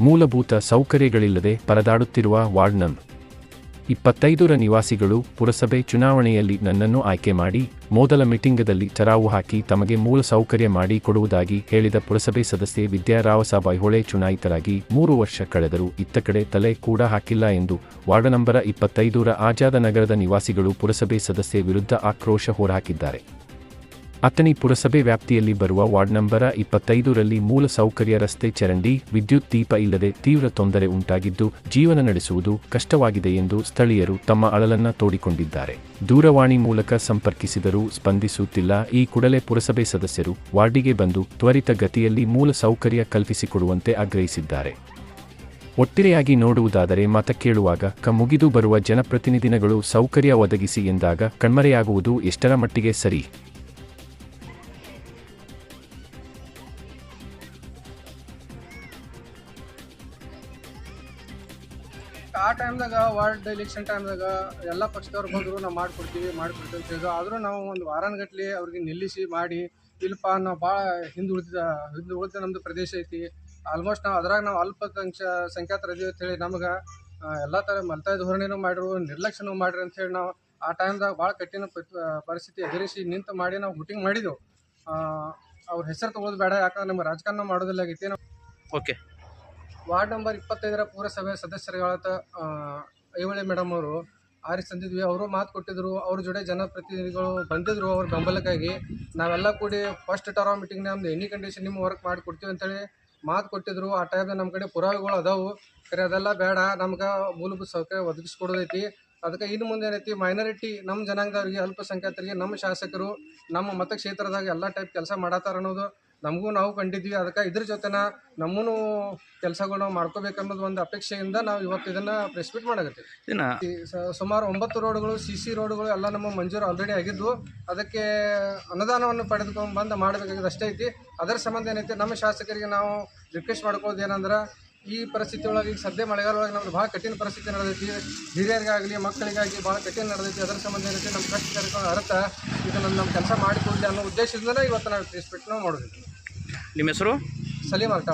ಮೂಲಭೂತ ಸೌಕರ್ಯಗಳಿಲ್ಲದೆ ಪರದಾಡುತ್ತಿರುವ ವಾರ್ಡ್ ನಂ ಇಪ್ಪತ್ತೈದರ ನಿವಾಸಿಗಳು ಪುರಸಭೆ ಚುನಾವಣೆಯಲ್ಲಿ ನನ್ನನ್ನು ಆಯ್ಕೆ ಮಾಡಿ, ಮೊದಲ ಮೀಟಿಂಗದಲ್ಲಿ ಚರಾವು ಹಾಕಿ ತಮಗೆ ಮೂಲ ಸೌಕರ್ಯ ಮಾಡಿ ಕೊಡುವುದಾಗಿ ಹೇಳಿದ ಪುರಸಭೆ ಸದಸ್ಯೆ ವಿದ್ಯಾ ಹೊಳೆ ಚುನಾಯಿತರಾಗಿ ಮೂರು ವರ್ಷ ಕಳೆದರೂ ಇತ್ತ ಕಡೆ ತಲೆ ಕೂಡ ಹಾಕಿಲ್ಲ ಎಂದು ವಾರ್ಡ್ ನಂಬರ ಇಪ್ಪತ್ತೈದರ ಆಜಾದ ನಗರದ ನಿವಾಸಿಗಳು ಪುರಸಭೆ ಸದಸ್ಯೆ ವಿರುದ್ಧ ಆಕ್ರೋಶ ಹೊರಹಾಕಿದ್ದಾರೆ. ಅಥಣಿ ಪುರಸಭೆ ವ್ಯಾಪ್ತಿಯಲ್ಲಿ ಬರುವ ವಾರ್ಡ್ ನಂಬರ ಇಪ್ಪತ್ತೈದರಲ್ಲಿ ಮೂಲ ಸೌಕರ್ಯ ರಸ್ತೆ ಚರಂಡಿ, ವಿದ್ಯುತ್ ದೀಪ ಇಲ್ಲದೆ ತೀವ್ರ ತೊಂದರೆ ಉಂಟಾಗಿದ್ದು ಜೀವನ ನಡೆಸುವುದು ಕಷ್ಟವಾಗಿದೆ ಎಂದು ಸ್ಥಳೀಯರು ತಮ್ಮ ಅಳಲನ್ನ ತೋಡಿಕೊಂಡಿದ್ದಾರೆ. ದೂರವಾಣಿ ಮೂಲಕ ಸಂಪರ್ಕಿಸಿದರೂ ಸ್ಪಂದಿಸುತ್ತಿಲ್ಲ. ಈ ಕೂಡಲೇ ಪುರಸಭೆ ಸದಸ್ಯರು ವಾರ್ಡಿಗೆ ಬಂದು ತ್ವರಿತ ಗತಿಯಲ್ಲಿ ಮೂಲ ಸೌಕರ್ಯ ಕಲ್ಪಿಸಿಕೊಡುವಂತೆ ಆಗ್ರಹಿಸಿದ್ದಾರೆ. ಒಟ್ಟಿರೆಯಾಗಿ ನೋಡುವುದಾದರೆ ಮತ ಕೇಳುವಾಗ ಮುಗಿದು ಬರುವ ಜನಪ್ರತಿನಿಧಿಗಳು ಸೌಕರ್ಯ ಒದಗಿಸಿ ಎಂದಾಗ ಕಣ್ಮರೆಯಾಗುವುದು ಎಷ್ಟರ ಮಟ್ಟಿಗೆ ಸರಿ? ಆ ಟೈಮ್ದಾಗ ವಾರ್ಡ್ ಎಲೆಕ್ಷನ್ ಟೈಮ್ದಾಗ ಎಲ್ಲ ಪಕ್ಷದವ್ರು ಬಂದರು, ನಾವು ಮಾಡಿಕೊಡ್ತೀವಿ ಮಾಡಿಕೊಡ್ತೀವಿ ಅಂತ ಹೇಳಿದ್ರು. ಆದರೂ ನಾವು ಒಂದು ವಾರಾನುಗಟ್ಟಲೆ ಅವ್ರಿಗೆ ನಿಲ್ಲಿಸಿ ಮಾಡಿ, ಇಲ್ಲಪ್ಪ, ನಾವು ಭಾಳ ಹಿಂದುಳಿದ ಹಿಂದುಳಿದ ನಮ್ಮದು ಪ್ರದೇಶ ಐತಿ. ಆಲ್ಮೋಸ್ಟ್ ನಾವು ಅದ್ರಾಗ ನಾವು ಅಲ್ಪ ಸಂಖ್ಯ ಸಂಖ್ಯಾತರ ಇದೀವಿ ಅಂತ ಹೇಳಿ ನಮ್ಗೆ ಎಲ್ಲ ಥರ ಮಲ್ತಾಯ ಧೋರಣೆನೂ ಮಾಡಿರು, ನಿರ್ಲಕ್ಷ್ಯನೂ ಮಾಡಿರಿ ಅಂತ ಹೇಳಿ ನಾವು ಆ ಟೈಮ್ದಾಗ ಭಾಳ ಕಠಿಣ ಪರಿಸ್ಥಿತಿ ಎದುರಿಸಿ ನಿಂತು ಮಾಡಿ ನಾವು ಹುಟ್ಟಿಂಗ್ ಮಾಡಿದೆವು. ಅವ್ರ ಹೆಸರು ತಗೊಳ್ಳೋದು ಬೇಡ, ಯಾಕಂದ್ರೆ ನಮ್ಮ ರಾಜಕಾರಣ ಮಾಡೋದಿಲ್ಲ ಆಗೈತಿ. ಓಕೆ ವಾರ್ಡ್ ನಂಬರ್ ಇಪ್ಪತ್ತೈದರ ಪುರಸಭೆ ಸದಸ್ಯರುಗಳಾದ ಐಹೊಳೆ ಮೇಡಮ್ ಅವರು ಆರಿ ಸಂದಿದ್ವಿ. ಅವರು ಮಾತು ಕೊಟ್ಟಿದ್ದರು ಅವ್ರ ಜೊತೆ ಜನಪ್ರತಿನಿಧಿಗಳು ಬಂದಿದ್ರು ಅವ್ರ ಬೆಂಬಲಕ್ಕಾಗಿ. ನಾವೆಲ್ಲ ಕೂಡಿ ಫಸ್ಟ್ ಟರ್ಮ್ ಮೀಟಿಂಗ್ ನಮ್ದು ಎನಿ ಕಂಡೀಷನ್ ನಿಮ್ಮ ವರ್ಕ್ ಮಾಡಿ ಕೊಡ್ತೀವಿ ಅಂತೇಳಿ ಮಾತು ಕೊಟ್ಟಿದ್ರು. ಆ ಟೈಮ್ದಾಗ ನಮ್ಮ ಕಡೆ ಪುರಾವೆಗಳು ಅದಾವು. ಕರೆ ಅದೆಲ್ಲ ಬೇಡ. ನಮ್ಗೆ ಮೂಲಭೂತ ಸೌಕರ್ಯ ಒದಗಿಸ್ಕೊಡೋದೈತಿ. ಅದಕ್ಕೆ ಇನ್ನು ಮುಂದೆ ಏನೈತಿ ಮೈನಾರಿಟಿ ನಮ್ಮ ಜನಾಂಗದವ್ರಿಗೆ, ಅಲ್ಪಸಂಖ್ಯಾತರಿಗೆ, ನಮ್ಮ ಶಾಸಕರು, ನಮ್ಮ ಮತಕ್ಷೇತ್ರದಾಗ ಎಲ್ಲ ಟೈಪ್ ಕೆಲಸ ಮಾಡತ್ತಾರ ಅನ್ನೋದು ನಮಗೂ ನಾವು ಕಂಡಿದ್ವಿ. ಅದಕ್ಕೆ ಇದ್ರ ಜೊತೆನ ನಮ್ಮೂ ಕೆಲಸಗಳು ನಾವು ಮಾಡ್ಕೋಬೇಕು ಅನ್ನೋದು ಒಂದು ಅಪೇಕ್ಷೆಯಿಂದ ನಾವು ಇವತ್ತು ಇದನ್ನು ಪ್ರೆಸ್ ಮೀಟ್ ಮಾಡಕತ್ತೀವಿ. ಸುಮಾರು ಒಂಬತ್ತು ರೋಡ್ಗಳು ಸಿ ಸಿ ರೋಡ್ಗಳು ಎಲ್ಲ ನಮ್ಮ ಮಂಜೂರು ಆಲ್ರೆಡಿ ಆಗಿದ್ವು ಅದಕ್ಕೆ ಅನುದಾನವನ್ನು ಪಡೆದುಕೊಂಡು ಬಂದು ಮಾಡಬೇಕಾಗಿದ್ದು ಅಷ್ಟೇ ಐತಿ. ಅದರ ಸಂಬಂಧ ಏನೈತಿ ನಮ್ಮ ಶಾಸಕರಿಗೆ ನಾವು ರಿಕ್ವೆಸ್ಟ್ ಮಾಡ್ಕೋದು ಏನಂದ್ರೆ ಈ ಪರಿಸ್ಥಿತಿ ಒಳಗೆ ಈಗ ಸದ್ಯ ಮಳೆಗಾಲ ಒಳಗೆ ನಮ್ದು ಭಾಳ ಕಠಿಣ ಪರಿಸ್ಥಿತಿ ನಡೆದೈತಿ. ಹಿರಿಯರಿಗಾಗಲಿ ಮಕ್ಕಳಿಗಾಗಿ ಭಾಳ ಕಠಿಣ ನಡೆದೈತಿ. ಅದರ ಸಂಬಂಧ ಏನೈತಿ ನಮ್ಮ ಕಷ್ಟ ಕರ್ಕೊಂಡು ಅರ್ಥ. ಇದನ್ನು ನಮ್ಮ ಕೆಲಸ ಮಾಡಿಕೊಡ್ಲಿ ಅನ್ನೋ ಉದ್ದೇಶದಿಂದಲೇ ಇವತ್ತು ನಾವು ಮೀಟ್ ನಾವು ಮಾಡೋದಿಲ್ಲ ನಿಮ್ಮ ಹೆಸರು? ಸಲೀಮ್ ಅಂತ.